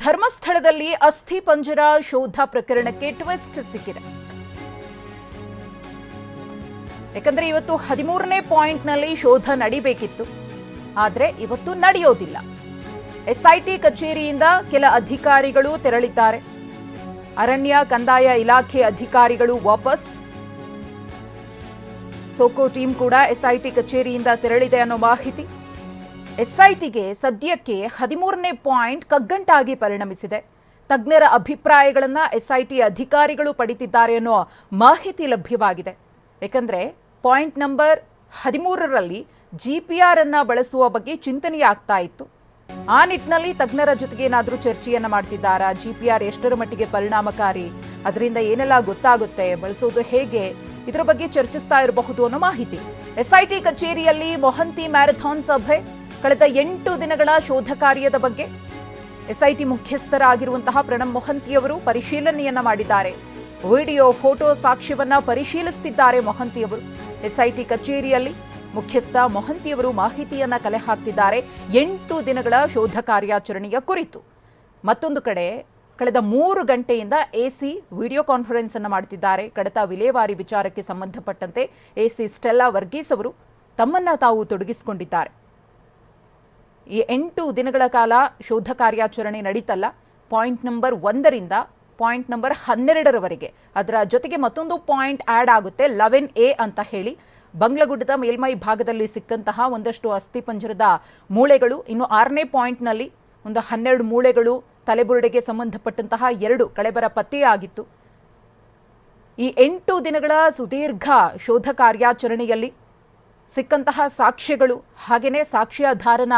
ಧರ್ಮಸ್ಥಳದಲ್ಲಿ ಅಸ್ಥಿ ಪಂಜರ ಶೋಧ ಪ್ರಕರಣಕ್ಕೆ ಟ್ವಿಸ್ಟ್ ಸಿಕ್ಕಿದೆ. ಯಾಕಂದ್ರೆ ಇವತ್ತು ಹದಿಮೂರನೇ ಪಾಯಿಂಟ್ನಲ್ಲಿ ಶೋಧ ನಡಿಬೇಕಿತ್ತು. ಆದರೆ ಇವತ್ತು ನಡೆಯೋದಿಲ್ಲ. ಎಸ್ಐಟಿ ಕಚೇರಿಯಿಂದ ಕೆಲ ಅಧಿಕಾರಿಗಳು ತೆರಳಿದ್ದಾರೆ. ಅರಣ್ಯ ಕಂದಾಯ ಇಲಾಖೆ ಅಧಿಕಾರಿಗಳು ವಾಪಸ್. ಸೋಕೋ ಟೀಮ್ ಕೂಡ ಎಸ್ಐಟಿ ಕಚೇರಿಯಿಂದ ತೆರಳಿದೆ ಅನ್ನೋ ಮಾಹಿತಿ. ಎಸ್ಐಟಿಗೆ ಸದ್ಯಕ್ಕೆ ಹದಿಮೂರನೇ ಪಾಯಿಂಟ್ ಕಗ್ಗಂಟಾಗಿ ಪರಿಣಮಿಸಿದೆ. ತಜ್ಞರ ಅಭಿಪ್ರಾಯಗಳನ್ನು ಎಸ್ಐಟಿ ಅಧಿಕಾರಿಗಳು ಪಡಿತಿದ್ದಾರೆ ಅನ್ನೋ ಮಾಹಿತಿ ಲಭ್ಯವಾಗಿದೆ. ಏಕೆಂದರೆ ಪಾಯಿಂಟ್ ನಂಬರ್ ಹದಿಮೂರರಲ್ಲಿ ಜಿ ಪಿ ಆರ್ ಅನ್ನ ಬಳಸುವ ಬಗ್ಗೆ ಚಿಂತನೆಯಾಗ್ತಾ ಇತ್ತು. ಆ ನಿಟ್ಟಿನಲ್ಲಿ ತಜ್ಞರ ಜೊತೆಗೆ ಏನಾದರೂ ಚರ್ಚೆಯನ್ನ ಮಾಡ್ತಿದ್ದಾರಾ? ಜಿ ಪಿ ಆರ್ ಎಷ್ಟರ ಮಟ್ಟಿಗೆ ಪರಿಣಾಮಕಾರಿ? ಅದರಿಂದ ಏನೆಲ್ಲ ಗೊತ್ತಾಗುತ್ತೆ? ಬಳಸೋದು ಹೇಗೆ? ಇದರ ಬಗ್ಗೆ ಚರ್ಚಿಸ್ತಾ ಇರಬಹುದು ಅನ್ನೋ ಮಾಹಿತಿ. ಎಸ್ಐಟಿ ಕಚೇರಿಯಲ್ಲಿ ಮೊಹಂತಿ ಮ್ಯಾರಥಾನ್ ಸಭೆ ಕಳೆದ ಎಂಟು ದಿನಗಳ ಶೋಧ ಕಾರ್ಯದ ಬಗ್ಗೆ ಎಸ್ಐಟಿ ಮುಖ್ಯಸ್ಥರಾಗಿರುವಂತಹ ಪ್ರಣಬ್ ಮೊಹಂತಿಯವರು ಪರಿಶೀಲನೆಯನ್ನ ಮಾಡಿದ್ದಾರೆ. ವಿಡಿಯೋ, ಫೋಟೋ ಸಾಕ್ಷ್ಯವನ್ನ ಪರಿಶೀಲಿಸುತ್ತಿದ್ದಾರೆ ಮೊಹಂತಿಯವರು ಎಸ್ಐಟಿ ಕಚೇರಿಯಲ್ಲಿ ಮುಖ್ಯಸ್ಥ ಮೊಹಂತಿಯವರು ಮಾಹಿತಿಯನ್ನ ಕಲೆ ಹಾಕ್ತಿದ್ದಾರೆ ಎಂಟು ದಿನಗಳ ಶೋಧ ಕಾರ್ಯಾಚರಣೆಯ ಕುರಿತು. ಮತ್ತೊಂದು ಕಡೆ ಕಳೆದ ಮೂರು ಗಂಟೆಯಿಂದ ಎಸಿ ವಿಡಿಯೋ ಕಾನ್ಫರೆನ್ಸ್ ಅನ್ನು ಮಾಡ್ತಿದ್ದಾರೆ. ಕಡತ ವಿಲೇವಾರಿ ವಿಚಾರಕ್ಕೆ ಸಂಬಂಧಪಟ್ಟಂತೆ ಎಸಿ ಸ್ಟೆಲ್ಲಾ ವರ್ಗೀಸ್ ಅವರು ತಮ್ಮನ್ನ ತಾವು ತೊಡಗಿಸಿಕೊಂಡಿದ್ದಾರೆ. ಈ ಎಂಟು ದಿನಗಳ ಕಾಲ ಶೋಧ ಕಾರ್ಯಾಚರಣೆ ನಡೀತಲ್ಲ. ಪಾಯಿಂಟ್ ನಂಬರ್ ಒಂದರಿಂದ ಪಾಯಿಂಟ್ ನಂಬರ್ ಹನ್ನೆರಡರವರೆಗೆ. ಅದರ ಜೊತೆಗೆ ಮತ್ತೊಂದು ಪಾಯಿಂಟ್ ಆ್ಯಡ್ ಆಗುತ್ತೆ, ಲೆವೆನ್ ಎ ಅಂತ ಹೇಳಿ. ಬಂಗ್ಲಗುಡ್ಡದ ಮೇಲ್ಮೈ ಭಾಗದಲ್ಲಿ ಸಿಕ್ಕಂತಹ ಒಂದಷ್ಟು ಅಸ್ಥಿಪಂಜರದ ಮೂಳೆಗಳು, ಇನ್ನು ಆರನೇ ಪಾಯಿಂಟ್ನಲ್ಲಿ ಒಂದು ಹನ್ನೆರಡು ಮೂಳೆಗಳು, ತಲೆಬುರುಡೆಗೆ ಸಂಬಂಧಪಟ್ಟಂತಹ ಎರಡು ಕಳೆಬರ ಪತ್ತೆಯಾಗಿತ್ತು ಈ ಎಂಟು ದಿನಗಳ ಸುದೀರ್ಘ ಶೋಧ ಕಾರ್ಯಾಚರಣೆಯಲ್ಲಿ ಸಿಕ್ಕಂತಹ ಸಾಕ್ಷ್ಯಗಳು ಹಾಗೆಯೇ ಸಾಕ್ಷ್ಯಾಧಾರನ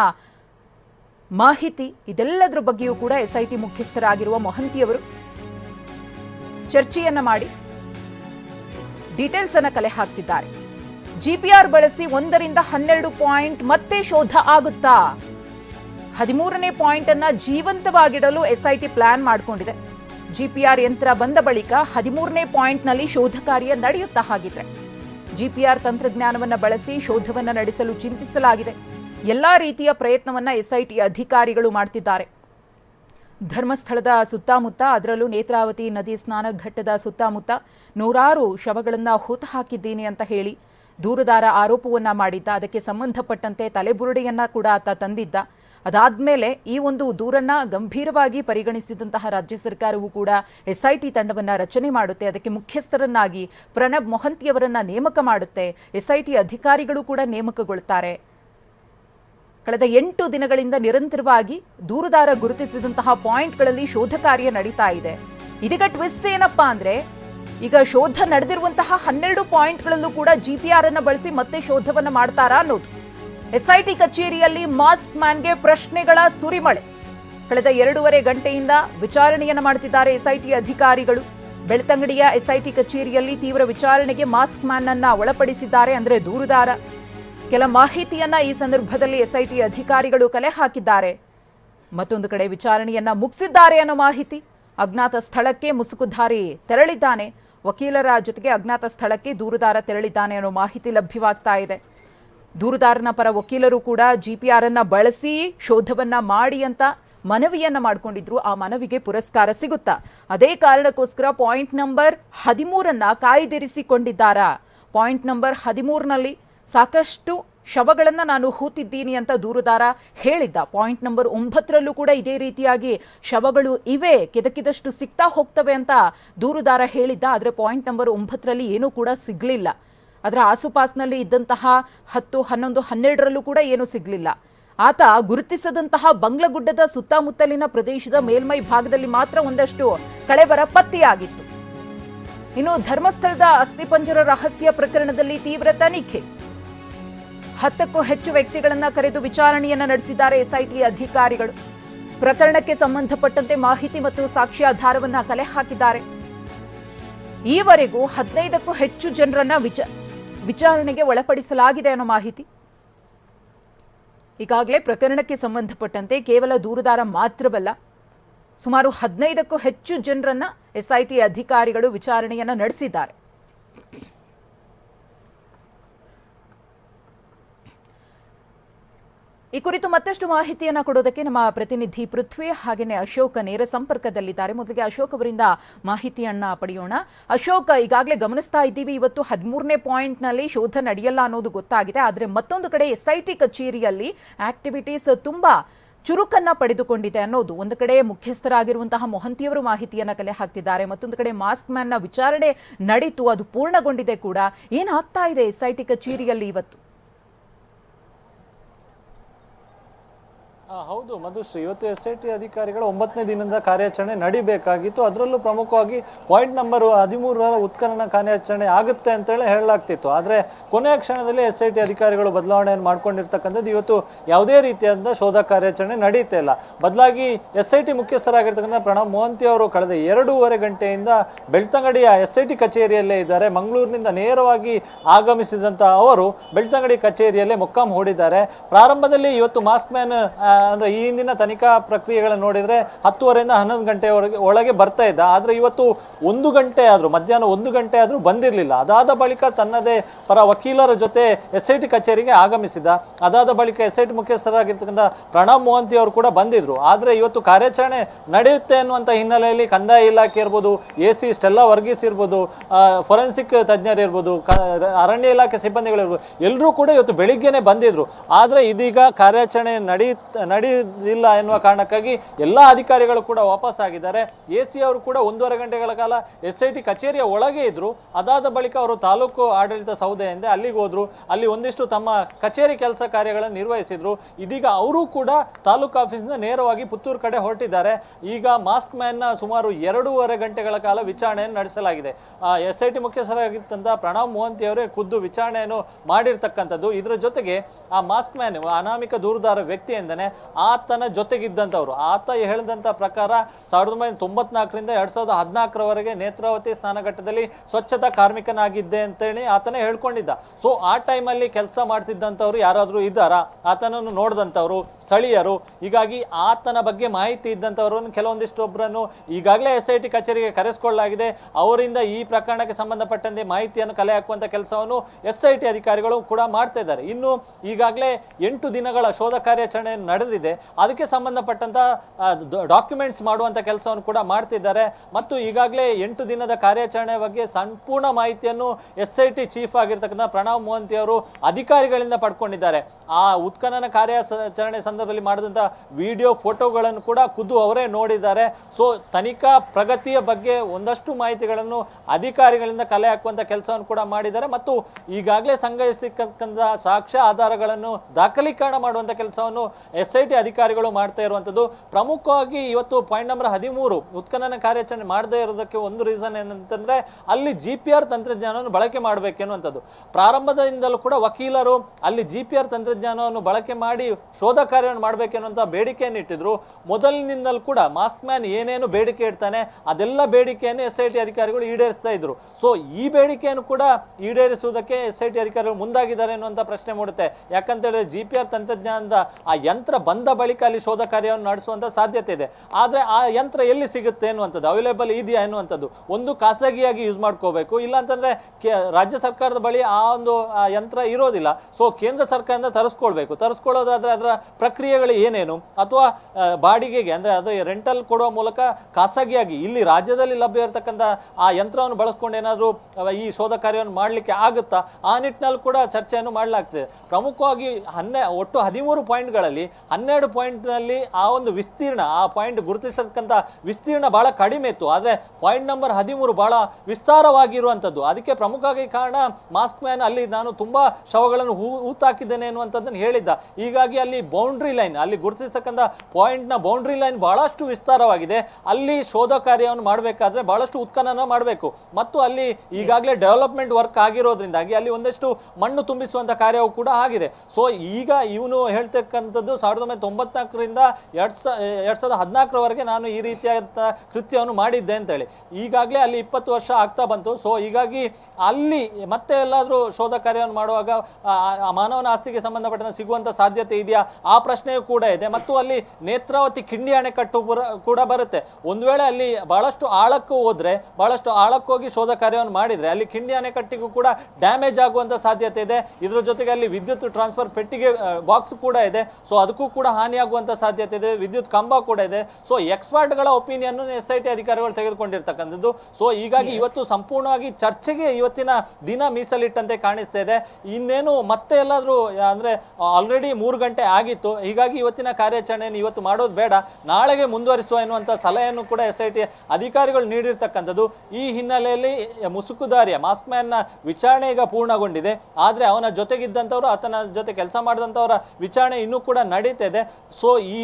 ಮಾಹಿತಿ ಇದೆಲ್ಲದರ ಬಗ್ಗೆಯೂ ಕೂಡ ಎಸ್ಐಟಿ ಮುಖ್ಯಸ್ಥರಾಗಿರುವ ಮೊಹಂತಿಯವರು ಚರ್ಚೆಯನ್ನ ಮಾಡಿ ಡೀಟೇಲ್ಸ್ ಅನ್ನು ಕಲೆ ಹಾಕ್ತಿದ್ದಾರೆ. ಜಿಪಿಆರ್ ಬಳಸಿ ಒಂದರಿಂದ ಹನ್ನೆರಡು ಪಾಯಿಂಟ್ ಮತ್ತೆ ಶೋಧ ಆಗುತ್ತಾ? ಹದಿಮೂರನೇ ಪಾಯಿಂಟ್ ಅನ್ನ ಜೀವಂತವಾಗಿಡಲು ಎಸ್ಐಟಿ ಪ್ಲಾನ್ ಮಾಡಿಕೊಂಡಿದೆ. ಜಿಪಿಆರ್ ಯಂತ್ರ ಬಂದ ಬಳಿಕ ಹದಿಮೂರನೇ ಪಾಯಿಂಟ್ನಲ್ಲಿ ಶೋಧ ಕಾರ್ಯ ನಡೆಯುತ್ತಾ ಹಾಗಿದ್ರೆ. ಜಿಪಿಆರ್ ತಂತ್ರಜ್ಞಾನವನ್ನು ಬಳಸಿ ಶೋಧವನ್ನು ನಡೆಸಲು ಚಿಂತಿಸಲಾಗಿದೆ. ಎಲ್ಲಾ ರೀತಿಯ ಪ್ರಯತ್ನವನ್ನ ಎಸ್ಐಟಿ ಅಧಿಕಾರಿಗಳು ಮಾಡ್ತಿದ್ದಾರೆ. ಧರ್ಮಸ್ಥಳದ ಸುತ್ತಮುತ್ತ, ಅದರಲ್ಲೂ ನೇತ್ರಾವತಿ ನದಿ ಸ್ನಾನ ಘಟ್ಟದ ಸುತ್ತಮುತ್ತ ನೂರಾರು ಶವಗಳನ್ನು ಹೂತು ಹಾಕಿದ್ದೀನಿ ಅಂತ ಹೇಳಿ ದೂರುದಾರ ಆರೋಪವನ್ನ ಮಾಡಿದ್ದ. ಅದಕ್ಕೆ ಸಂಬಂಧಪಟ್ಟಂತೆ ತಲೆಬುರುಡೆಯನ್ನ ಕೂಡ ಆತ ತಂದಿದ್ದ. ಅದಾದ್ಮೇಲೆ ಈ ಒಂದು ದೂರನ್ನ ಗಂಭೀರವಾಗಿ ಪರಿಗಣಿಸಿದಂತಹ ರಾಜ್ಯ ಸರ್ಕಾರವು ಕೂಡ ಎಸ್ಐಟಿ ತಂಡವನ್ನ ರಚನೆ ಮಾಡುತ್ತೆ. ಅದಕ್ಕೆ ಮುಖ್ಯಸ್ಥರನ್ನಾಗಿ ಪ್ರಣಬ್ ಮೊಹಂತಿಯವರನ್ನ ನೇಮಕ ಮಾಡುತ್ತೆ. ಎಸ್ಐಟಿ ಅಧಿಕಾರಿಗಳು ಕೂಡ ನೇಮಕಗೊಳ್ತಾರೆ. ಕಳೆದ ಎಂಟು ದಿನಗಳಿಂದ ನಿರಂತರವಾಗಿ ದೂರುದಾರ ಗುರುತಿಸಿದಂತಹ ಪಾಯಿಂಟ್ಗಳಲ್ಲಿ ಶೋಧ ಕಾರ್ಯ ನಡೀತಾ ಇದೆ. ಇದೀಗ ಟ್ವಿಸ್ಟ್ ಏನಪ್ಪಾ ಅಂದ್ರೆ, ಈಗ ಶೋಧ ನಡೆದಿರುವಂತಹ ಹನ್ನೆರಡು ಪಾಯಿಂಟ್ಗಳಲ್ಲೂ ಕೂಡ ಜಿಪಿಆರ್ ಅನ್ನು ಬಳಸಿ ಮತ್ತೆ ಶೋಧವನ್ನು ಮಾಡ್ತಾರಾ ಅನ್ನೋದು. ಎಸ್ಐಟಿ ಕಚೇರಿಯಲ್ಲಿ ಮಾಸ್ಕ್ ಮ್ಯಾನ್ಗೆ ಪ್ರಶ್ನೆಗಳ ಸುರಿಮಳೆ. ಕಳೆದ ಎರಡೂವರೆ ಗಂಟೆಯಿಂದ ವಿಚಾರಣೆಯನ್ನು ಮಾಡ್ತಿದ್ದಾರೆ ಎಸ್ಐಟಿ ಅಧಿಕಾರಿಗಳು. ಬೆಳ್ತಂಗಡಿಯ ಎಸ್ಐಟಿ ಕಚೇರಿಯಲ್ಲಿ ತೀವ್ರ ವಿಚಾರಣೆಗೆ ಮಾಸ್ಕ್ ಮ್ಯಾನ್ ಅನ್ನ ಒಳಪಡಿಸಿದ್ದಾರೆ ಅಂದ್ರೆ ದೂರುದಾರ. ಕೆಲ ಮಾಹಿತಿಯನ್ನ ಈ ಸಂದರ್ಭದಲ್ಲಿ ಎಸ್ಐಟಿ ಅಧಿಕಾರಿಗಳು ಕಲೆ ಹಾಕಿದ್ದಾರೆ. ಮತ್ತೊಂದು ಕಡೆ ವಿಚಾರಣೆಯನ್ನ ಮುಗಿಸಿದ್ದಾರೆ ಅನ್ನೋ ಮಾಹಿತಿ. ಅಜ್ಞಾತ ಸ್ಥಳಕ್ಕೆ ಮುಸುಕುಧಾರಿ ತೆರಳಿದ್ದಾನೆ. ವಕೀಲರ ಜೊತೆಗೆ ಅಜ್ಞಾತ ಸ್ಥಳಕ್ಕೆ ದೂರುದಾರ ತೆರಳಿದ್ದಾನೆ ಅನ್ನೋ ಮಾಹಿತಿ ಲಭ್ಯವಾಗ್ತಾ ಇದೆ. ದೂರುದಾರನ ಪರ ವಕೀಲರು ಕೂಡ ಜಿಪಿಆರ್ ಅನ್ನ ಬಳಸಿ ಶೋಧವನ್ನ ಮಾಡಿ ಅಂತ ಮನವಿಯನ್ನ ಮಾಡಿಕೊಂಡಿದ್ರು. ಆ ಮನವಿಗೆ ಪುರಸ್ಕಾರ ಸಿಗುತ್ತಾ? ಅದೇ ಕಾರಣಕ್ಕೋಸ್ಕರ ಪಾಯಿಂಟ್ ನಂಬರ್ ಹದಿಮೂರನ್ನ ಕಾಯ್ದಿರಿಸಿಕೊಂಡಿದ್ದಾರಾ? ಪಾಯಿಂಟ್ ನಂಬರ್ ಹದಿಮೂರನಲ್ಲಿ ಸಾಕಷ್ಟು ಶವಗಳನ್ನು ನಾನು ಹೂತಿದ್ದೀನಿ ಅಂತ ದೂರುದಾರ ಹೇಳಿದ್ದ. ಪಾಯಿಂಟ್ ನಂಬರ್ ಒಂಬತ್ತರಲ್ಲೂ ಕೂಡ ಇದೇ ರೀತಿಯಾಗಿ ಶವಗಳು ಇವೆ, ಕೆದಕಿದಷ್ಟು ಸಿಗ್ತಾ ಹೋಗ್ತವೆ ಅಂತ ದೂರುದಾರ ಹೇಳಿದ್ದ. ಆದರೆ ಪಾಯಿಂಟ್ ನಂಬರ್ ಒಂಬತ್ತರಲ್ಲಿ ಏನೂ ಕೂಡ ಸಿಗಲಿಲ್ಲ. ಅದರ ಆಸುಪಾಸಿನಲ್ಲಿ ಇದ್ದಂತಹ ಹತ್ತು, ಹನ್ನೊಂದು, ಹನ್ನೆರಡರಲ್ಲೂ ಕೂಡ ಏನೂ ಸಿಗಲಿಲ್ಲ. ಆತ ಗುರುತಿಸದಂತಹ ಬಂಗ್ಲಗುಡ್ಡದ ಸುತ್ತಮುತ್ತಲಿನ ಪ್ರದೇಶದ ಮೇಲ್ಮೈ ಭಾಗದಲ್ಲಿ ಮಾತ್ರ ಒಂದಷ್ಟು ಕಳೆಬರ ಪತ್ತೆಯಾಗಿತ್ತು. ಇನ್ನು ಧರ್ಮಸ್ಥಳದ ಅಸ್ಥಿಪಂಜರ ರಹಸ್ಯ ಪ್ರಕರಣದಲ್ಲಿ ತೀವ್ರ ತನಿಖೆ. ಹತ್ತಕ್ಕೂ ಹೆಚ್ಚು ವ್ಯಕ್ತಿಗಳನ್ನ ಕರೆದು ವಿಚಾರಣೆಯನ್ನ ನಡೆಸಿದ್ದಾರೆ ಎಸ್ಐಟಿ ಅಧಿಕಾರಿಗಳು. ಪ್ರಕರಣಕ್ಕೆ ಸಂಬಂಧಪಟ್ಟಂತೆ ಮಾಹಿತಿ ಮತ್ತು ಸಾಕ್ಷ್ಯಾಧಾರವನ್ನ ಕಲೆ ಹಾಕಿದ್ದಾರೆ. ಈವರೆಗೂ ಹದಿನೈದಕ್ಕೂ ಹೆಚ್ಚು ಜನರನ್ನ ವಿಚ, ವಿಚಾರಣೆಗೆ ಒಳಪಡಿಸಲಾಗಿದೆ ಅನ್ನೋ ಮಾಹಿತಿ. ಈಗಾಗಲೇ ಪ್ರಕರಣಕ್ಕೆ ಸಂಬಂಧಪಟ್ಟಂತೆ ಕೇವಲ ದೂರುದಾರ ಮಾತ್ರವಲ್ಲ, ಸುಮಾರು ಹದಿನೈದಕ್ಕೂ ಹೆಚ್ಚು ಜನರನ್ನ ಎಸ್ಐಟಿ ಅಧಿಕಾರಿಗಳು ವಿಚಾರಣೆಯನ್ನ ನಡೆಸಿದ್ದಾರೆ. ಈ ಕುರಿತು ಮತ್ತಷ್ಟು ಮಾಹಿತಿಯನ್ನು ಕೊಡೋದಕ್ಕೆ ನಮ್ಮ ಪ್ರತಿನಿಧಿ ಪೃಥ್ವಿ ಹಾಗೆಯೇ ಅಶೋಕ ನೇರ ಸಂಪರ್ಕದಲ್ಲಿದ್ದಾರೆ. ಮೊದಲಿಗೆ ಅಶೋಕ್ ಅವರಿಂದ ಮಾಹಿತಿಯನ್ನ ಪಡೆಯೋಣ. ಅಶೋಕ್, ಈಗಾಗಲೇ ಗಮನಿಸ್ತಾ ಇದ್ದೀವಿ, ಇವತ್ತು ಹದಿಮೂರನೇ ಪಾಯಿಂಟ್ನಲ್ಲಿ ಶೋಧ ನಡೆಯಲ್ಲ ಅನ್ನೋದು ಗೊತ್ತಾಗಿದೆ. ಆದರೆ ಮತ್ತೊಂದು ಕಡೆ ಎಸ್ ಐ ಟಿ ಕಚೇರಿಯಲ್ಲಿ ಆಕ್ಟಿವಿಟೀಸ್ ತುಂಬಾ ಚುರುಕನ್ನ ಪಡೆದುಕೊಂಡಿದೆ ಅನ್ನೋದು. ಒಂದು ಕಡೆ ಮುಖ್ಯಸ್ಥರಾಗಿರುವಂತಹ ಮೊಹಂತಿಯವರು ಮಾಹಿತಿಯನ್ನ ಕಲೆ ಹಾಕ್ತಿದ್ದಾರೆ. ಮತ್ತೊಂದು ಕಡೆ ಮಾಸ್ಕ್ ಮ್ಯಾನ್ನ ವಿಚಾರಣೆ ನಡೀತು. ಅದು ಪೂರ್ಣಗೊಂಡಿದೆ ಕೂಡ. ಏನಾಗ್ತಾ ಇದೆ ಎಸ್ ಐ ಟಿ ಕಚೇರಿಯಲ್ಲಿ ಇವತ್ತು? ಹೌದು, ಮಧುಶ್ರೀ, ಇವತ್ತು ಎಸ್ ಐ ಟಿ ಅಧಿಕಾರಿಗಳು ಒಂಬತ್ತನೇ ದಿನದ ಕಾರ್ಯಾಚರಣೆ ನಡಿಬೇಕಾಗಿತ್ತು. ಅದರಲ್ಲೂ ಪ್ರಮುಖವಾಗಿ ಪಾಯಿಂಟ್ ನಂಬರ್ ಹದಿಮೂರರ ಉತ್ಖನನ ಕಾರ್ಯಾಚರಣೆ ಆಗುತ್ತೆ ಅಂತೇಳಿ ಹೇಳಲಾಗ್ತಿತ್ತು. ಆದರೆ ಕೊನೆಯ ಕ್ಷಣದಲ್ಲಿ ಎಸ್ ಐ ಟಿ ಅಧಿಕಾರಿಗಳು ಬದಲಾವಣೆಯನ್ನು ಮಾಡ್ಕೊಂಡಿರ್ತಕ್ಕಂಥದ್ದು ಇವತ್ತು ಯಾವುದೇ ರೀತಿಯಾದ ಶೋಧ ಕಾರ್ಯಾಚರಣೆ ನಡೀತಾ ಇಲ್ಲ. ಬದಲಾಗಿ ಎಸ್ ಐ ಟಿ ಮುಖ್ಯಸ್ಥರಾಗಿರ್ತಕ್ಕಂಥ ಪ್ರಣಬ್ ಮೋಹಂತಿ ಅವರು ಕಳೆದ ಎರಡೂವರೆ ಗಂಟೆಯಿಂದ ಬೆಳ್ತಂಗಡಿಯ ಎಸ್ ಐ ಟಿ ಕಚೇರಿಯಲ್ಲೇ ಇದ್ದಾರೆ. ಮಂಗಳೂರಿನಿಂದ ನೇರವಾಗಿ ಆಗಮಿಸಿದಂಥ ಅವರು ಬೆಳ್ತಂಗಡಿ ಕಚೇರಿಯಲ್ಲೇ ಮೊಕ್ಕಾಂ ಹೂಡಿದ್ದಾರೆ. ಪ್ರಾರಂಭದಲ್ಲಿ ಇವತ್ತು ಮಾಸ್ಕ್ ಮ್ಯಾನ್ ಅಂದ್ರೆ ಈ ಹಿಂದಿನ ತನಿಖಾ ಪ್ರಕ್ರಿಯೆಗಳನ್ನು ನೋಡಿದ್ರೆ ಹತ್ತುವರೆಯಿಂದ ಹನ್ನೊಂದು ಗಂಟೆವರೆಗೆ ಒಳಗೆ ಬರ್ತಾ ಇದ್ದ. ಆದ್ರೆ ಇವತ್ತು ಒಂದು ಗಂಟೆ ಆದ್ರೂ, ಮಧ್ಯಾಹ್ನ ಒಂದು ಗಂಟೆ ಆದ್ರೂ ಬಂದಿರಲಿಲ್ಲ. ಅದಾದ ಬಳಿಕ ತನ್ನದೇ ಪರ ವಕೀಲರ ಜೊತೆ ಎಸ್ ಐ ಟಿ ಕಚೇರಿಗೆ ಆಗಮಿಸಿದ ಅದಾದ ಬಳಿಕ ಎಸ್ ಐ ಟಿ ಮುಖ್ಯಸ್ಥರಾಗಿರ್ತಕ್ಕಂಥ ಪ್ರಣಬ್ ಮೋಹಂತಿ ಅವರು ಕೂಡ ಬಂದಿದ್ರು. ಆದ್ರೆ ಇವತ್ತು ಕಾರ್ಯಾಚರಣೆ ನಡೆಯುತ್ತೆ ಅನ್ನುವಂಥ ಹಿನ್ನೆಲೆಯಲ್ಲಿ ಕಂದಾಯ ಇಲಾಖೆ ಇರ್ಬೋದು, ಎ ಸಿ ಸ್ಟೆಲ್ಲಾ ವರ್ಗೀಸ್ ಇರ್ಬೋದು ಫೊರೆನ್ಸಿಕ್ ತಜ್ಞರು ಇರ್ಬೋದು ಅರಣ್ಯ ಇಲಾಖೆ ಸಿಬ್ಬಂದಿಗಳಿರ್ಬೋದು ಎಲ್ಲರೂ ಕೂಡ ಇವತ್ತು ಬೆಳಿಗ್ಗೆನೆ ಬಂದಿದ್ರು. ಆದ್ರೆ ಇದೀಗ ಕಾರ್ಯಾಚರಣೆ ನಡೀ ನಡೆಯುವುದಿಲ್ಲ ಎನ್ನುವ ಕಾರಣಕ್ಕಾಗಿ ಎಲ್ಲ ಅಧಿಕಾರಿಗಳು ಕೂಡ ವಾಪಸ್ ಆಗಿದ್ದಾರೆ ಎ ಸಿ ಅವರು ಕೂಡ ಒಂದೂವರೆ ಗಂಟೆಗಳ ಕಾಲ ಎಸ್ ಐ ಟಿ ಕಚೇರಿಯ ಒಳಗೆ ಇದ್ರು. ಅದಾದ ಬಳಿಕ ಅವರು ತಾಲೂಕು ಆಡಳಿತ ಸೌದೆಯಿಂದ ಅಲ್ಲಿಗೆ ಹೋದ್ರು. ಅಲ್ಲಿ ಒಂದಿಷ್ಟು ತಮ್ಮ ಕಚೇರಿ ಕೆಲಸ ಕಾರ್ಯಗಳನ್ನು ನಿರ್ವಹಿಸಿದ್ರು. ಇದೀಗ ಅವರು ಕೂಡ ತಾಲೂಕು ಆಫೀಸ್ನ ನೇರವಾಗಿ ಪುತ್ತೂರು ಕಡೆ ಹೊರಟಿದ್ದಾರೆ. ಈಗ ಮಾಸ್ಕ್ ಮ್ಯಾನ್ನ ಸುಮಾರು ಎರಡೂವರೆ ಗಂಟೆಗಳ ಕಾಲ ವಿಚಾರಣೆಯನ್ನು ನಡೆಸಲಾಗಿದೆ. ಎಸ್ ಐ ಟಿ ಮುಖ್ಯಸ್ಥರಾಗಿರ್ತಂಥ ಪ್ರಣಬ್ ಮೋಹಂತಿ ಅವರೇ ಖುದ್ದು ವಿಚಾರಣೆಯನ್ನು ಮಾಡಿರ್ತಕ್ಕಂಥದ್ದು. ಇದರ ಜೊತೆಗೆ ಆ ಮಾಸ್ಕ್ ಮ್ಯಾನ್, ಅನಾಮಿಕ ದೂರುದಾರ ವ್ಯಕ್ತಿ ಎಂದನೆ ಆತನ ಜೊತೆಗಿದ್ದಂಥವ್ರು. ಆತ ಹೇಳಿದಂಥ ಪ್ರಕಾರ ಸಾವಿರದ ಒಂಬೈನೂರ ತೊಂಬತ್ನಾಲ್ಕರಿಂದ ಎರಡು ಸಾವಿರದ ಹದಿನಾಲ್ಕರವರೆಗೆ ನೇತ್ರಾವತಿ ಸ್ನಾನಘಟ್ಟದಲ್ಲಿ ಸ್ವಚ್ಛತಾ ಕಾರ್ಮಿಕನಾಗಿದ್ದೆ ಅಂತೇಳಿ ಆತನೇ ಹೇಳ್ಕೊಂಡಿದ್ದ. ಸೊ ಆ ಟೈಮಲ್ಲಿ ಕೆಲಸ ಮಾಡ್ತಿದ್ದಂಥವ್ರು ಯಾರಾದರೂ ಇದ್ದಾರಾ? ಆತನನ್ನು ನೋಡಿದಂಥವ್ರು, ಸ್ಥಳೀಯರು. ಹೀಗಾಗಿ ಆತನ ಬಗ್ಗೆ ಮಾಹಿತಿ ಇದ್ದಂಥವ್ರನ್ನು ಕೆಲವೊಂದಿಷ್ಟು ಒಬ್ಬರನ್ನು ಈಗಾಗಲೇ ಎಸ್ ಐ ಟಿ ಕಚೇರಿಗೆ ಕರೆಸಿಕೊಳ್ಳಲಾಗಿದೆ. ಅವರಿಂದ ಈ ಪ್ರಕರಣಕ್ಕೆ ಸಂಬಂಧಪಟ್ಟಂತೆ ಮಾಹಿತಿಯನ್ನು ಕಲೆ ಹಾಕುವಂಥ ಕೆಲಸವನ್ನು ಎಸ್ ಐ ಟಿ ಅಧಿಕಾರಿಗಳು ಕೂಡ ಮಾಡ್ತಾ ಇದ್ದಾರೆ. ಇನ್ನು ಈಗಾಗಲೇ ಎಂಟು ದಿನಗಳ ಶೋಧ ಕಾರ್ಯಾಚರಣೆ ನಡೆದಿದೆ. ಅದಕ್ಕೆ ಸಂಬಂಧಪಟ್ಟಂತ ಡಾಕ್ಯುಮೆಂಟ್ಸ್ ಮಾಡುವಂತ ಕೆಲಸವನ್ನು ಕೂಡ ಮಾಡ್ತಿದ್ದಾರೆ. ಮತ್ತು ಈಗಾಗಲೇ ಎಂಟು ದಿನದ ಕಾರ್ಯಾಚರಣೆ ಬಗ್ಗೆ ಸಂಪೂರ್ಣ ಮಾಹಿತಿಯನ್ನು ಎಸ್ ಐ ಟಿ ಚೀಫ್ ಆಗಿರ್ತಕ್ಕಂಥ ಪ್ರಣವ್ ಮೋಹಂತಿ ಅವರು ಅಧಿಕಾರಿಗಳಿಂದ ಪಡ್ಕೊಂಡಿದ್ದಾರೆ. ಆ ಉತ್ಖನನ ಕಾರ್ಯಾಚರಣೆ ಸಂದರ್ಭದಲ್ಲಿ ಮಾಡಿದಂಥ ವಿಡಿಯೋ ಫೋಟೋಗಳನ್ನು ಕೂಡ ಖುದ್ದು ಅವರೇ ನೋಡಿದ್ದಾರೆ. ಸೊ, ತನಿಖಾ ಪ್ರಗತಿಯ ಬಗ್ಗೆ ಒಂದಷ್ಟು ಮಾಹಿತಿಗಳನ್ನು ಅಧಿಕಾರಿಗಳಿಂದ ಕಲೆ ಹಾಕುವಂತ ಕೆಲಸವನ್ನು ಕೂಡ ಮಾಡಿದ್ದಾರೆ. ಮತ್ತು ಈಗಾಗಲೇ ಸಂಗ್ರಹಿಸಿರ್ತಕ್ಕಂಥ ಸಾಕ್ಷ್ಯ ಆಧಾರಗಳನ್ನು ದಾಖಲೀಕರಣ ಮಾಡುವಂಥ ಕೆಲಸವನ್ನು ಎಸ್ ಟಿ ಅಧಿಕಾರಿಗಳು ಮಾಡ್ತಾ ಇರುವಂಥದ್ದು. ಪ್ರಮುಖವಾಗಿ ಇವತ್ತು ಪಾಯಿಂಟ್ ನಂಬರ್ ಹದಿಮೂರು ಉತ್ಖನನ ಕಾರ್ಯಾಚರಣೆ ಮಾಡದೇ ಇರೋದಕ್ಕೆ ಒಂದು ರೀಸನ್ ಏನಂತಂದ್ರೆ ಅಲ್ಲಿ ಜಿ ಪಿ ಆರ್ ತಂತ್ರಜ್ಞಾನವನ್ನು ಬಳಕೆ ಮಾಡಬೇಕೆನ್ನುವಂಥದ್ದು ಪ್ರಾರಂಭದಿಂದಲೂ ಕೂಡ ವಕೀಲರು ಅಲ್ಲಿ ಜಿ ಪಿ ಆರ್ ತಂತ್ರಜ್ಞಾನವನ್ನು ಬಳಕೆ ಮಾಡಿ ಶೋಧ ಕಾರ್ಯವನ್ನು ಮಾಡಬೇಕೆನ್ನುವಂಥ ಬೇಡಿಕೆಯನ್ನು ಇಟ್ಟಿದ್ರು. ಮೊದಲಿನಿಂದಲೂ ಕೂಡ ಮಾಸ್ಕ್ ಮ್ಯಾನ್ ಏನೇನು ಬೇಡಿಕೆ ಇಡ್ತಾನೆ ಅದೆಲ್ಲ ಬೇಡಿಕೆಯನ್ನು ಎಸ್ ಐ ಟಿ ಅಧಿಕಾರಿಗಳು ಈಡೇರಿಸ್ತಾ ಇದ್ರು. ಸೊ ಈ ಬೇಡಿಕೆಯನ್ನು ಕೂಡ ಈಡೇರಿಸುವುದಕ್ಕೆ ಎಸ್ ಐ ಟಿ ಅಧಿಕಾರಿಗಳು ಮುಂದಾಗಿದ್ದಾರೆ ಅನ್ನುವಂಥ ಪ್ರಶ್ನೆ ಮೂಡುತ್ತೆ. ಯಾಕಂತ ಹೇಳಿದ್ರೆ ಜಿ ಪಿ ಆರ್ ತಂತ್ರಜ್ಞಾನದ ಆ ಯಂತ್ರ ಬಂದ ಬಳಿಕ ಅಲ್ಲಿ ಶೋಧ ಕಾರ್ಯವನ್ನು ನಡೆಸುವಂತ ಸಾಧ್ಯತೆ ಇದೆ. ಆದರೆ ಆ ಯಂತ್ರ ಎಲ್ಲಿ ಸಿಗುತ್ತೆ ಅನ್ನುವಂಥದ್ದು ಅವೈಲೇಬಲ್ ಇದೆಯಾ ಅನ್ನುವಂಥದ್ದು ಒಂದು ಖಾಸಗಿಯಾಗಿ ಯೂಸ್ ಮಾಡ್ಕೋಬೇಕು. ಇಲ್ಲ ಅಂತಂದ್ರೆ ರಾಜ್ಯ ಸರ್ಕಾರದ ಬಳಿ ಆ ಒಂದು ಯಂತ್ರ ಇರೋದಿಲ್ಲ. ಸೊ ಕೇಂದ್ರ ಸರ್ಕಾರದಿಂದ ತರಿಸ್ಕೊಳ್ಬೇಕು. ತರಿಸ್ಕೊಳ್ಳೋದಾದ್ರೆ ಅದರ ಪ್ರಕ್ರಿಯೆಗಳು ಏನೇನು? ಅಥವಾ ಬಾಡಿಗೆಗೆ, ಅಂದ್ರೆ ಅದು ರೆಂಟಲ್ ಕೊಡುವ ಮೂಲಕ ಖಾಸಗಿಯಾಗಿ ಇಲ್ಲಿ ರಾಜ್ಯದಲ್ಲಿ ಲಭ್ಯ ಇರತಕ್ಕಂಥ ಆ ಯಂತ್ರವನ್ನು ಬಳಸ್ಕೊಂಡು ಏನಾದರೂ ಈ ಶೋಧ ಕಾರ್ಯವನ್ನು ಮಾಡಲಿಕ್ಕೆ ಆಗುತ್ತಾ? ಆ ನಿಟ್ಟಿನಲ್ಲಿ ಕೂಡ ಚರ್ಚೆಯನ್ನು ಮಾಡಲಾಗ್ತದೆ. ಪ್ರಮುಖವಾಗಿ ಹನ್ನೆ, ಒಟ್ಟು ಹದಿಮೂರು ಪಾಯಿಂಟ್ಗಳಲ್ಲಿ ಹನ್ನೆರಡು ಪಾಯಿಂಟ್ನಲ್ಲಿ ಆ ಒಂದು ವಿಸ್ತೀರ್ಣ ಆ ಪಾಯಿಂಟ್ ಗುರುತಿಸತಕ್ಕಂಥ ವಿಸ್ತೀರ್ಣ ಬಹಳ ಕಡಿಮೆ ಇತ್ತು. ಆದರೆ ಪಾಯಿಂಟ್ ನಂಬರ್ ಹದಿಮೂರು ಬಹಳ ವಿಸ್ತಾರವಾಗಿರುವಂಥದ್ದು. ಅದಕ್ಕೆ ಪ್ರಮುಖವಾಗಿ ಕಾರಣ ಮಾಸ್ಕ್ ಮ್ಯಾನ್ ಅಲ್ಲಿ ನಾನು ತುಂಬಾ ಶವಗಳನ್ನು ಹೂ ಹೂತಾಕಿದ್ದೇನೆ ಅನ್ನುವಂಥದ್ದನ್ನು ಹೇಳಿದ್ದ. ಹೀಗಾಗಿ ಅಲ್ಲಿ ಬೌಂಡ್ರಿ ಲೈನ್ ಅಲ್ಲಿ ಗುರುತಿಸತಕ್ಕಂಥ ಪಾಯಿಂಟ್ನ ಬೌಂಡ್ರಿ ಲೈನ್ ಬಹಳಷ್ಟು ವಿಸ್ತಾರವಾಗಿದೆ. ಅಲ್ಲಿ ಶೋಧ ಕಾರ್ಯವನ್ನು ಮಾಡಬೇಕಾದ್ರೆ ಬಹಳಷ್ಟು ಉತ್ಖನನ ಮಾಡಬೇಕು. ಮತ್ತು ಅಲ್ಲಿ ಈಗಾಗಲೇ ಡೆವಲಪ್ಮೆಂಟ್ ವರ್ಕ್ ಆಗಿರೋದ್ರಿಂದಾಗಿ ಅಲ್ಲಿ ಒಂದಷ್ಟು ಮಣ್ಣು ತುಂಬಿಸುವಂತ ಕಾರ್ಯವು ಕೂಡ ಆಗಿದೆ. ಸೊ ಈಗ ಇವನು ಹೇಳ್ತಕ್ಕಂಥದ್ದು ಸಾವಿರದ ಸಾವಿರದ ತೊಂಬತ್ನಾಲ್ಕರಿಂದ ಎರಡ್ ಸಾ ಎರಡು ಸಾವಿರದ ಹದಿನಾಲ್ಕರವರೆಗೆ ನಾನು ಈ ರೀತಿಯಾದ ಕೃತ್ಯವನ್ನು ಮಾಡಿದ್ದೆ ಅಂತೇಳಿ ಈಗಾಗಲೇ ಅಲ್ಲಿ ಇಪ್ಪತ್ತು ವರ್ಷ ಆಗ್ತಾ ಬಂತು. ಸೊ ಹೀಗಾಗಿ ಅಲ್ಲಿ ಮತ್ತೆ ಎಲ್ಲಾದರೂ ಶೋಧ ಕಾರ್ಯವನ್ನು ಮಾಡುವಾಗ ಆ, ಮಾನವನ ಆಸ್ತಿಗೆ ಸಂಬಂಧಪಟ್ಟಂತೆ ಸಿಗುವಂಥ ಸಾಧ್ಯತೆ ಇದೆಯಾ? ಆ ಪ್ರಶ್ನೆಯೂ ಕೂಡ ಇದೆ. ಮತ್ತು ಅಲ್ಲಿ ನೇತ್ರಾವತಿ ಕಿಂಡಿ ಅಣೆಕಟ್ಟು ಕೂಡ ಬರುತ್ತೆ. ಒಂದು ವೇಳೆ ಅಲ್ಲಿ ಬಹಳಷ್ಟು ಆಳಕ್ಕೂ ಹೋದ್ರೆ ಬಹಳಷ್ಟು ಆಳಕ್ಕೋಗಿ ಶೋಧ ಕಾರ್ಯವನ್ನು ಮಾಡಿದರೆ ಅಲ್ಲಿ ಕಿಂಡಿ ಅಣೆಕಟ್ಟಿಗೂ ಕೂಡ ಡ್ಯಾಮೇಜ್ ಆಗುವಂಥ ಸಾಧ್ಯತೆ ಇದೆ. ಇದರ ಜೊತೆಗೆ ಅಲ್ಲಿ ವಿದ್ಯುತ್ ಟ್ರಾನ್ಸ್ಫರ್ ಪೆಟ್ಟಿಗೆ ಬಾಕ್ಸ್ ಕೂಡ ಇದೆ. ಸೊ ಅದಕ್ಕೂ ಕೂಡ ಹಾನಿಯಾಗುವಂತ ಸಾಧ್ಯತೆ ಇದೆ. ವಿದ್ಯುತ್ ಕಂಬ ಕೂಡ ಇದೆ. ಸೊ ಎಕ್ಸ್ಪರ್ಟ್ಗಳ ಒಪಿನಿಯನ್ ಎಸ್ ಐ ಟಿ ಅಧಿಕಾರಿಗಳು ತೆಗೆದುಕೊಂಡಿರ್ತಕ್ಕಂಥದ್ದು. ಸೊ ಹೀಗಾಗಿ ಇವತ್ತು ಸಂಪೂರ್ಣವಾಗಿ ಚರ್ಚೆಗೆ ಇವತ್ತಿನ ದಿನ ಮೀಸಲಿಟ್ಟಂತೆ ಕಾಣಿಸ್ತಾ ಇದೆ. ಇನ್ನೇನು ಮತ್ತೆ ಎಲ್ಲಾದ್ರೂ ಅಂದ್ರೆ ಆಲ್ರೆಡಿ ಮೂರು ಗಂಟೆ ಆಗಿತ್ತು. ಹೀಗಾಗಿ ಇವತ್ತಿನ ಕಾರ್ಯಾಚರಣೆಯನ್ನು ಇವತ್ತು ಮಾಡೋದು ಬೇಡ. ನಾಳೆಗೆ ಮುಂದುವರಿಸುವ ಎನ್ನುವಂಥ ಸಲಹೆಯನ್ನು ಕೂಡ ಎಸ್ ಐ ಟಿ ಅಧಿಕಾರಿಗಳು ನೀಡಿರ್ತಕ್ಕಂಥದ್ದು. ಈ ಹಿನ್ನೆಲೆಯಲ್ಲಿ ಮುಸುಕುದಾರಿಯ ಮಾಸ್ಕ್ ಮ್ಯಾನ್ನ ವಿಚಾರಣೆ ಈಗ ಪೂರ್ಣಗೊಂಡಿದೆ. ಆದ್ರೆ ಅವನ ಜೊತೆಗಿದ್ದಂಥವ್ರು ಆತನ ಜೊತೆ ಕೆಲಸ ಮಾಡಿದಂಥವರ ವಿಚಾರಣೆ ಇನ್ನೂ ಕೂಡ ನಡೀತಾ ಇದೆ. ಸೊ ಈ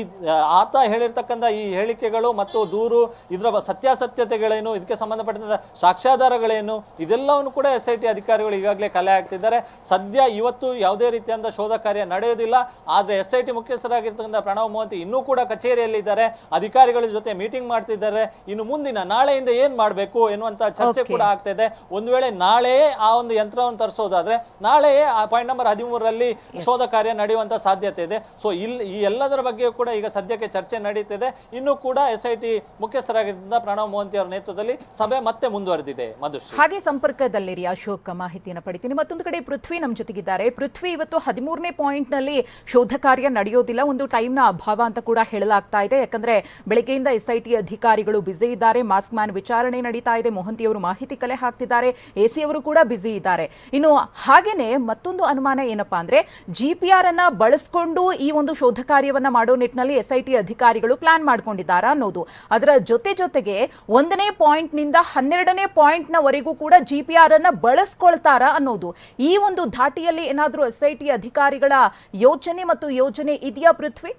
ಆತ ಹೇಳಿರ್ತಕ್ಕಂಥ ಈ ಹೇಳಿಕೆಗಳು ಮತ್ತು ದೂರು ಇದರ ಸತ್ಯಾಸತ್ಯತೆಗಳೇನು ಇದಕ್ಕೆ ಸಂಬಂಧಪಟ್ಟಂಥ ಸಾಕ್ಷ್ಯಾಧಾರಗಳೇನು ಇದೆಲ್ಲವನ್ನು ಕೂಡ ಎಸ್ ಐ ಟಿ ಅಧಿಕಾರಿಗಳು ಈಗಾಗಲೇ ಕಲೆ ಹಾಕ್ತಿದ್ದಾರೆ. ಸದ್ಯ ಇವತ್ತು ಯಾವುದೇ ರೀತಿಯಾದ ಶೋಧ ಕಾರ್ಯ ನಡೆಯೋದಿಲ್ಲ. ಆದರೆ ಎಸ್ ಐ ಟಿ ಮುಖ್ಯಸ್ಥರಾಗಿರ್ತಕ್ಕಂಥ ಪ್ರಣವ್ ಮೋಹಂತಿ ಇನ್ನೂ ಕೂಡ ಕಚೇರಿಯಲ್ಲಿದ್ದಾರೆ. ಅಧಿಕಾರಿಗಳ ಜೊತೆ ಮೀಟಿಂಗ್ ಮಾಡ್ತಿದ್ದಾರೆ. ಇನ್ನು ಮುಂದಿನ ನಾಳೆಯಿಂದ ಏನು ಮಾಡಬೇಕು ಎನ್ನುವಂಥ ಚರ್ಚೆ ಕೂಡ ಆಗ್ತಾ ಇದೆ. ಒಂದು ವೇಳೆ ನಾಳೆಯೇ ಆ ಒಂದು ಯಂತ್ರವನ್ನು ತರಿಸೋದಾದ್ರೆ ನಾಳೆಯೇ ಆ ಪಾಯಿಂಟ್ ನಂಬರ್ ಹದಿಮೂರರಲ್ಲಿ ಶೋಧ ಕಾರ್ಯ ನಡೆಯುವಂಥ ಸಾಧ್ಯತೆ ಇದೆ. ಸೊ ಇಲ್ಲಿ ಈ ಎಲ್ಲದರ ಬಗ್ಗೆಯೂ ಕೂಡ ಈಗ ಸದ್ಯಕ್ಕೆ ಚರ್ಚೆ ನಡೀತಿದೆ. ಇನ್ನು ಕೂಡ ಎಸ್ ಐ ಟಿ ಮುಖ್ಯಸ್ಥರಾಗಿದ್ದ ಪ್ರಣವ್ ಮೋಹಂತಿ ಅವರ ನೇತೃತ್ವದಲ್ಲಿ ಸಭೆ ಮತ್ತೆ ಮುಂದುವರೆದಿದೆ. ಮಧುಶ್ರೀ. ಹಾಗೆ ಸಂಪರ್ಕದಲ್ಲಿರಿ ಅಶೋಕ್ ಮಾಹಿತಿಯನ್ನು ಪಡಿತೀನಿ. ಮತ್ತೊಂದು ಕಡೆ ಪೃಥ್ವಿ ನಮ್ಮ ಜೊತೆಗಿದ್ದಾರೆ. ಪೃಥ್ವಿ, ಇವತ್ತು ಹದಿಮೂರನೇ ಪಾಯಿಂಟ್ನಲ್ಲಿ ಶೋಧ ಕಾರ್ಯ ನಡೆಯೋದಿಲ್ಲ. ಒಂದು ಟೈಮ್ನ ಅಭಾವ ಅಂತ ಕೂಡ ಹೇಳಲಾಗ್ತಾ ಇದೆ. ಯಾಕಂದ್ರೆ ಬೆಳಗ್ಗೆಯಿಂದ ಎಸ್ ಐ ಟಿ ಅಧಿಕಾರಿಗಳು ಬ್ಯುಸಿ ಇದ್ದಾರೆ. ಮಾಸ್ಕ್ ಮ್ಯಾನ್ ವಿಚಾರಣೆ ನಡೀತಾ ಇದೆ. ಮೊಹಂತಿ ಅವರು ಮಾಹಿತಿ ಕಲೆ ಹಾಕ್ತಿದ್ದಾರೆ. ಎಸಿ ಅವರು ಕೂಡ ಬ್ಯುಸಿ ಇದ್ದಾರೆ. ಇನ್ನು ಹಾಗೇನೆ ಮತ್ತೊಂದು ಅನುಮಾನ ಏನಪ್ಪಾ ಅಂದ್ರೆ, ಜಿ ಪಿ ಆರ್ ಅನ್ನ ಬಳಸ್ಕೊಂಡು ಈ ಒಂದು ಕಾರ್ಯವನ್ನ ಮಾಡೋ ನಿಟ್ಟಿನಲ್ಲಿ ಎಸ್ಐಟಿ ಅಧಿಕಾರಿಗಳು ಪ್ಲಾನ್ ಮಾಡ್ಕೊಂಡಿದ್ದಾರಾ ಅನ್ನೋದು. ಅದರ ಜೊತೆ ಜೊತೆಗೆ ಒಂದನೇ ಪಾಯಿಂಟ್ನಿಂದ ಹನ್ನೆರಡನೇ ಪಾಯಿಂಟ್ ನವರೆಗೂ ಕೂಡ ಜಿ ಪಿ ಆರ್ ಅನ್ನ ಬಳಸ್ಕೊಳ್ತಾರಾ ಅನ್ನೋದು. ಈ ಒಂದು ಧಾಟಿಯಲ್ಲಿ ಏನಾದರೂ ಎಸ್ಐಟಿ ಅಧಿಕಾರಿಗಳ ಯೋಚನೆ ಮತ್ತು ಯೋಜನೆ ಇದೆಯಾ ಪೃಥ್ವಿ?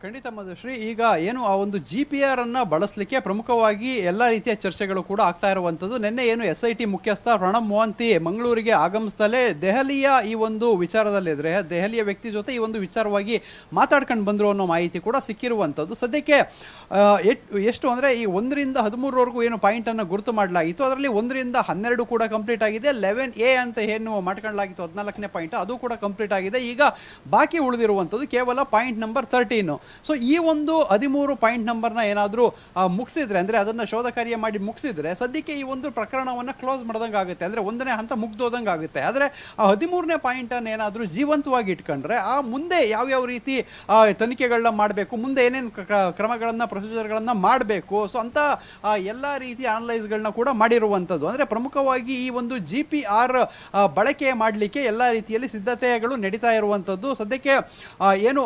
ಖಂಡಿತ ಮಧುಶ್ರೀ, ಈಗ ಏನು ಆ ಒಂದು ಜಿ ಪಿ ಆರ್ ಅನ್ನ ಬಳಸಲಿಕ್ಕೆ ಪ್ರಮುಖವಾಗಿ ಎಲ್ಲ ರೀತಿಯ ಚರ್ಚೆಗಳು ಕೂಡ ಆಗ್ತಾ ಇರುವಂಥದ್ದು. ನಿನ್ನೆ ಏನು ಎಸ್ ಐ ಟಿ ಮುಖ್ಯಸ್ಥ ಪ್ರಣಬ್ ಮೋಹಂತಿ ಮಂಗಳೂರಿಗೆ ಆಗಮಿಸ್ತಲೇ ದೆಹಲಿಯ ಈ ಒಂದು ವಿಚಾರದಲ್ಲಿದ್ರೆ, ದೆಹಲಿಯ ವ್ಯಕ್ತಿ ಜೊತೆ ಈ ಒಂದು ವಿಚಾರವಾಗಿ ಮಾತಾಡ್ಕೊಂಡು ಬಂದರು ಅನ್ನೋ ಮಾಹಿತಿ ಕೂಡ ಸಿಕ್ಕಿರುವಂಥದ್ದು. ಸದ್ಯಕ್ಕೆ ಎಷ್ಟು ಅಂದರೆ ಈ ಒಂದರಿಂದ ಹದಿಮೂರವರೆಗೂ ಏನು ಪಾಯಿಂಟನ್ನು ಗುರುತು ಮಾಡಲಾಗಿತ್ತು. ಅದರಲ್ಲಿ ಒಂದರಿಂದ ಹನ್ನೆರಡು ಕೂಡ ಕಂಪ್ಲೀಟ್ ಆಗಿದೆ. ಲೆವೆನ್ ಎ ಅಂತ ಏನು ಮಾಡ್ಕೊಳ್ಳಲಾಗಿತ್ತು ಹದಿನಾಲ್ಕನೇ ಪಾಯಿಂಟ್ ಅದು ಕೂಡ ಕಂಪ್ಲೀಟ್ ಆಗಿದೆ. ಈಗ ಬಾಕಿ ಉಳಿದಿರುವಂಥದ್ದು ಕೇವಲ ಪಾಯಿಂಟ್ ನಂಬರ್ ತರ್ಟೀನು ಸೊ ಈ ಒಂದು ಹದಿಮೂರು ಪಾಯಿಂಟ್ ನಂಬರ್ನ ಏನಾದರೂ ಮುಗಿಸಿದ್ರೆ, ಅಂದರೆ ಅದನ್ನು ಶೋಧ ಕಾರ್ಯ ಮಾಡಿ ಮುಗಿಸಿದ್ರೆ, ಸದ್ಯಕ್ಕೆ ಈ ಒಂದು ಪ್ರಕರಣವನ್ನು ಕ್ಲೋಸ್ ಮಾಡ್ದಂಗೆ ಆಗುತ್ತೆ. ಅಂದರೆ ಒಂದನೇ ಹಂತ ಮುಗ್ದೋದಂಗೆ ಆಗುತ್ತೆ. ಆದರೆ, ಆ ಹದಿಮೂರನೇ ಪಾಯಿಂಟನ್ನು ಏನಾದರೂ ಜೀವಂತವಾಗಿ ಇಟ್ಕೊಂಡ್ರೆ, ಆ ಮುಂದೆ ಯಾವ್ಯಾವ ರೀತಿ ತನಿಖೆಗಳನ್ನ ಮಾಡಬೇಕು, ಮುಂದೆ ಏನೇನು ಕ್ರಮಗಳನ್ನು ಪ್ರೊಸೀಜರ್ಗಳನ್ನು ಮಾಡಬೇಕು, ಸೊ ಅಂತ ಎಲ್ಲ ರೀತಿಯ ಅನಲೈಸ್ಗಳನ್ನ ಕೂಡ ಮಾಡಿರುವಂಥದ್ದು. ಅಂದರೆ ಪ್ರಮುಖವಾಗಿ ಈ ಒಂದು ಜಿ ಪಿ ಆರ್ ಬಳಕೆ ಮಾಡಲಿಕ್ಕೆ ಎಲ್ಲ ರೀತಿಯಲ್ಲಿ ಸಿದ್ಧತೆಗಳು ನಡೀತಾ ಇರುವಂಥದ್ದು. ಸದ್ಯಕ್ಕೆ ಏನು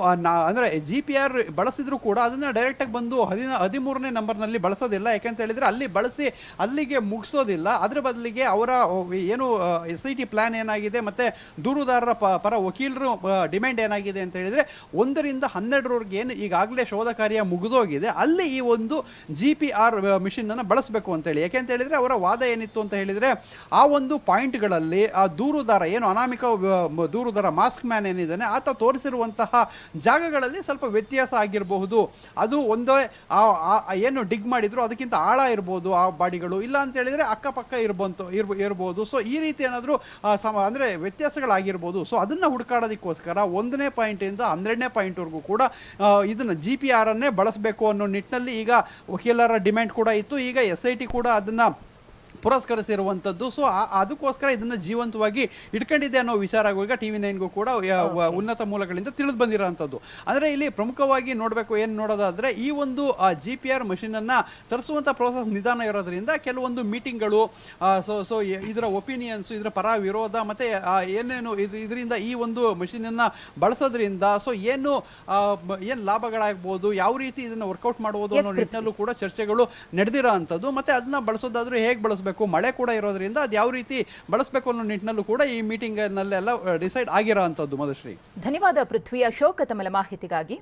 ಅಂದರೆ ಜಿ ಪಿ ಆರ್ ಬಳಸಿದ್ರು ಕೂಡ ಅದನ್ನು ಡೈರೆಕ್ಟಾಗಿ ಬಂದು ಹದಿನ, ಹದಿಮೂರನೇ ನಂಬರ್ನಲ್ಲಿ ಬಳಸೋದಿಲ್ಲ. ಯಾಕೆಂತ ಹೇಳಿದರೆ ಅಲ್ಲಿ ಬಳಸಿ, ಅಲ್ಲಿಗೆ ಮುಗಿಸೋದಿಲ್ಲ. ಅದರ ಬದಲಿಗೆ ಅವರ ಏನು ಎಸ್ ಐ ಟಿ ಪ್ಲಾನ್ ಏನಾಗಿದೆ ಮತ್ತು ದೂರುದಾರರ ಪರ ವಕೀಲರು ಡಿಮ್ಯಾಂಡ್ ಏನಾಗಿದೆ ಅಂತ ಹೇಳಿದರೆ ಒಂದರಿಂದ ಹನ್ನೆರಡರವರೆಗೆ ಏನು ಈಗಾಗಲೇ ಶೋಧ ಕಾರ್ಯ ಮುಗಿದೋಗಿದೆ. ಅಲ್ಲಿ ಈ ಒಂದು ಜಿ ಪಿ ಆರ್ ಮಿಷಿನನ್ನು ಬಳಸಬೇಕು ಅಂತೇಳಿ ಯಾಕೆಂತ ಹೇಳಿದರೆ ಅವರ ವಾದ ಏನಿತ್ತು ಅಂತ ಹೇಳಿದರೆ ಆ ಒಂದು ಪಾಯಿಂಟ್ಗಳಲ್ಲಿ ಆ ದೂರುದಾರ, ಏನು ಅನಾಮಿಕ ದೂರುದಾರ, ಮಾಸ್ಕ್ ಮ್ಯಾನ್ ಏನಿದ್ದಾನೆ, ಆತ ತೋರಿಸಿರುವಂತಹ ಜಾಗಗಳಲ್ಲಿ ಸ್ವಲ್ಪ ವ್ಯತ್ಯಾಸ ಆಗಿರಬಹುದು. ಅದು ಒಂದೇ ಏನು ಡಿಗ್ ಮಾಡಿದ್ರು ಅದಕ್ಕಿಂತ ಆಳ ಇರ್ಬೋದು ಆ ಬಾಡಿಗಳು. ಇಲ್ಲ ಅಂತ ಹೇಳಿದ್ರೆ ಅಕ್ಕಪಕ್ಕ ಇರ್ಬಂತು, ಇರ್ಬ, ಇರ್ಬೋದು. ಸೊ ಈ ರೀತಿ ಏನಾದರೂ ಸಮ, ಅಂದರೆ ವ್ಯತ್ಯಾಸಗಳಾಗಿರ್ಬೋದು. ಸೊ ಅದನ್ನು ಹುಡುಕಾಡೋದಕ್ಕೋಸ್ಕರ ಒಂದನೇ ಪಾಯಿಂಟಿಂದ ಹನ್ನೆರಡನೇ ಪಾಯಿಂಟ್ವರೆಗೂ ಕೂಡ ಇದನ್ನು ಜಿ ಪಿ ಆರ್ ಅನ್ನೇ ಬಳಸಬೇಕು ಅನ್ನೋ ನಿಟ್ಟಿನಲ್ಲಿ ಈಗ ವಕೀಲರ ಡಿಮ್ಯಾಂಡ್ ಕೂಡ ಇತ್ತು. ಈಗ ಎಸ್ ಐ ಟಿ ಕೂಡ ಅದನ್ನು ಪುರಸ್ಕರಿಸಿರುವಂಥದ್ದು ಸೊ ಅದಕ್ಕೋಸ್ಕರ ಇದನ್ನು ಜೀವಂತವಾಗಿ ಇಟ್ಕೊಂಡಿದೆ ಅನ್ನೋ ವಿಚಾರ ಈಗ ಟಿ ವಿ ನೈನ್ಗೂ ಕೂಡ ಉನ್ನತ ಮೂಲಗಳಿಂದ ತಿಳಿದು ಬಂದಿರೋಂಥದ್ದು. ಅಂದರೆ ಇಲ್ಲಿ ಪ್ರಮುಖವಾಗಿ ನೋಡಬೇಕು ಏನು ನೋಡೋದಾದರೆ ಈ ಒಂದು ಜಿ ಪಿ ಆರ್ ಮಷಿನನ್ನು ತರಿಸುವಂಥ ಪ್ರೋಸೆಸ್ ನಿಧಾನ ಇರೋದ್ರಿಂದ ಕೆಲವೊಂದು ಮೀಟಿಂಗ್ಗಳು ಸೊ ಸೊ ಇದರ ಒಪಿನಿಯನ್ಸು ಇದರ ಪರ ವಿರೋಧ ಮತ್ತು ಏನೇನು ಇದು ಇದರಿಂದ ಈ ಒಂದು ಮಷಿನನ್ನು ಬಳಸೋದ್ರಿಂದ ಸೊ ಏನು ಏನು ಲಾಭಗಳಾಗ್ಬೋದು ಯಾವ ರೀತಿ ಇದನ್ನು ವರ್ಕೌಟ್ ಮಾಡ್ಬೋದು ಅನ್ನೋ. ನಿಟ್ಟಿನಲ್ಲೂ ಕೂಡ ಚರ್ಚೆಗಳು ನಡೆದಿರೋ ಅಂಥದ್ದು ಮತ್ತೆ ಅದನ್ನ ಬಳಸೋದಾದ್ರೂ ಹೇಗೆ ಬಳಸಬೇಕು ಮಳೆ ಕೂಡ ಇರೋದ್ರಿಂದ ಅದು ಯಾವ ರೀತಿ ಬಳಸಬೇಕು ಅನ್ನೋ ನಿಟ್ಟಿನಲ್ಲೂ ಕೂಡ ಈ ಮೀಟಿಂಗ್ನಲ್ಲೆಲ್ಲ ಡಿಸೈಡ್ ಆಗಿರೋ ಅಂಥದ್ದು, ಮಧುಶ್ರೀ. ಧನ್ಯವಾದ ಪೃಥ್ವಿ ಅಶೋಕ ತಮ್ಮ ಮಾಹಿತಿಗಾಗಿ.